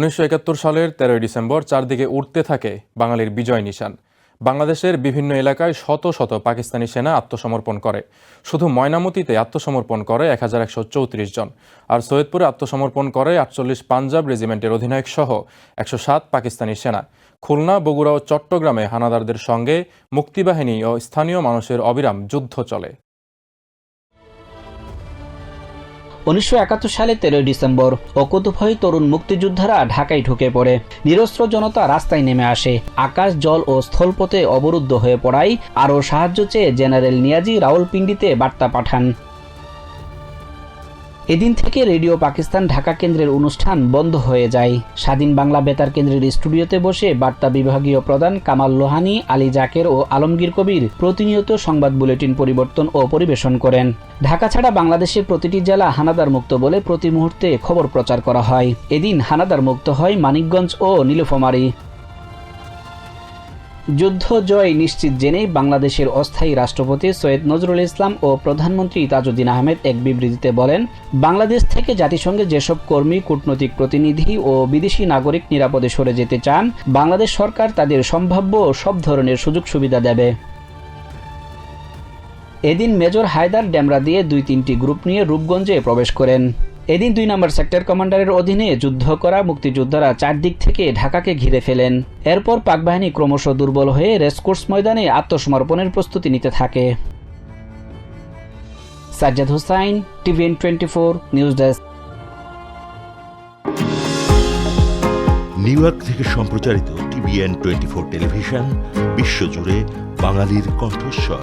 উনিশশো একাত্তর সালের তেরোই ডিসেম্বর চারদিকে উঠতে থাকে বাঙালির বিজয় নিশান। বাংলাদেশের বিভিন্ন এলাকায় শত শত পাকিস্তানি সেনা আত্মসমর্পণ করে। শুধু ময়নামতিতে আত্মসমর্পণ করে এক হাজার একশো চৌত্রিশ জন। আর সৈয়দপুরে আত্মসমর্পণ করে আটচল্লিশ পাঞ্জাব রেজিমেন্টের অধিনায়ক সহ একশো সাত পাকিস্তানি সেনা। খুলনা, বগুড়া ও চট্টগ্রামে হানাদারদের সঙ্গে মুক্তিবাহিনী ও স্থানীয় মানুষের অবিরাম যুদ্ধ চলে। উনিশশো একাত্তর সালে তেরোই ডিসেম্বর অকুতভয় তরুণ মুক্তিযোদ্ধারা ঢাকায় ঢুকে পড়ে। নিরস্ত্র জনতা রাস্তায় নেমে আসে। আকাশ, জল ও স্থলপথে অবরুদ্ধ হয়ে পড়ায় আরও সাহায্য চেয়ে জেনারেল নিয়াজি রাওয়ালপিন্ডিতে বার্তা পাঠান। এদিন থেকে রেডিও পাকিস্তান ঢাকা কেন্দ্রের অনুষ্ঠান বন্ধ হয়ে যায়। স্বাধীন বাংলা বেতার কেন্দ্রের স্টুডিওতে বসে বার্তা বিভাগীয় প্রধান কামাল লোহানি, আলী জাকের ও আলমগীর কবির প্রতিনিয়ত সংবাদ বুলেটিন পরিবর্তন ও পরিবেশন করেন। ঢাকা ছাড়া বাংলাদেশের প্রতিটি জেলা হানাদার মুক্ত বলে প্রতি মুহূর্তে খবর প্রচার করা হয়। এদিন হানাদার মুক্ত হয় মানিকগঞ্জ ও নীলফামারী। যুদ্ধ জয় নিশ্চিত জেনেই বাংলাদেশের অস্থায়ী রাষ্ট্রপতি সৈয়দ নজরুল ইসলাম ও প্রধানমন্ত্রী তাজউদ্দিন আহমেদ এক বিবৃতিতে বলেন, বাংলাদেশ থেকে জাতিসংঘে যেসব কর্মী, কূটনৈতিক প্রতিনিধি ও বিদেশি নাগরিক নিরাপদে সরে যেতে চান, বাংলাদেশ সরকার তাদের সম্ভাব্য সব ধরনের সুযোগ সুবিধা দেবে। এদিন মেজর হায়দার ড্যামরা দিয়ে দুই তিনটি গ্রুপ নিয়ে রূপগঞ্জে প্রবেশ করেন। এদিন দুই নম্বর সেক্টর কমান্ডারের অধীনে যুদ্ধ করা মুক্তিযোদ্ধারা চারদিক থেকে ঢাকাকে ঘিরে ফেলেন। এরপর পাকবাহিনী ক্রমশ দুর্বল হয়ে রেসকোর্স ময়দানে আত্মসমর্পণের প্রস্তুতি নিতে থাকে। Sajjad Hossain, TVN twenty four, news desk. New York থেকে সম্প্রচারিত টিভিএন টোয়েন্টি ফোর টেলিভিশন, বিশ্বজুড়ে বাঙালির কণ্ঠস্বর।